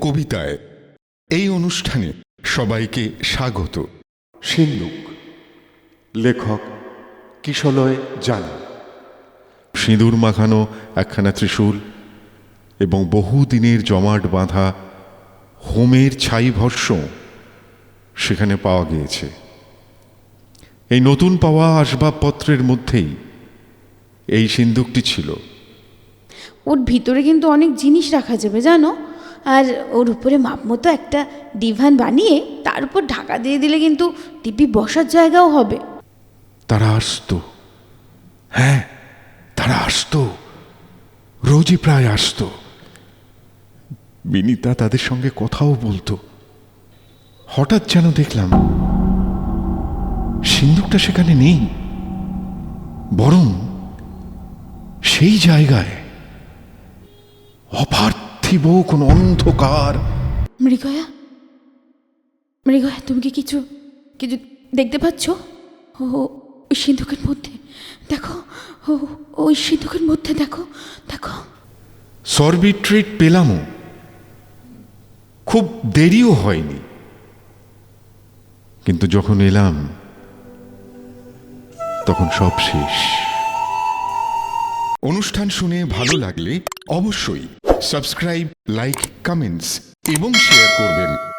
কবিতায় এই অনুষ্ঠানে সবাইকে স্বাগত। সিন্ধুক লেখক কিশলয় জানা সিঁদুর মাখানো একখানা ত্রিশূল এবং বহুদিনের জমাট বাঁধা হোমের ছাই ভস্য সেখানে পাওয়া গিয়েছে। এই নতুন পাওয়া আসবাবপত্রের মধ্যেই এই সিন্দুকটি ছিল। ওর ভিতরে কিন্তু অনেক জিনিস রাখা যাবে জানো? আর ওর উপরে মাপ মতো একটা ডিভান বানিয়ে তার উপর ঢাকা দিয়ে দিলে কিন্তু দিব্যি বসার জায়গাও হবে। তারা আসতো। হ্যাঁ তারা আসতো। রোজই প্রায় আসতো। বিনিতা তাদের সঙ্গে কথাও বলতো। হঠাৎ যেন দেখলাম সিন্দুকটা সেখানে নেই। বরং সেই জায়গায় অপার্থিব কোন অন্ধকার। মৃগয়া? মৃগয়া তুমি কি কিছু কিছু দেখতে পাচ্ছ? ও ওই সিন্ধুকের মধ্যে দেখো ও ওই সিন্ধুকের মধ্যে দেখো দেখো। সরবিট্রিট পেলামও। খুব দেরিও হয়নি। কিন্তু যখন এলাম তখন সব শেষ। অনুষ্ঠান শুনে ভালো লাগলে অবশ্যই সাবস্ক্রাইব লাইক কমেন্টস এবং শেয়ার করবেন।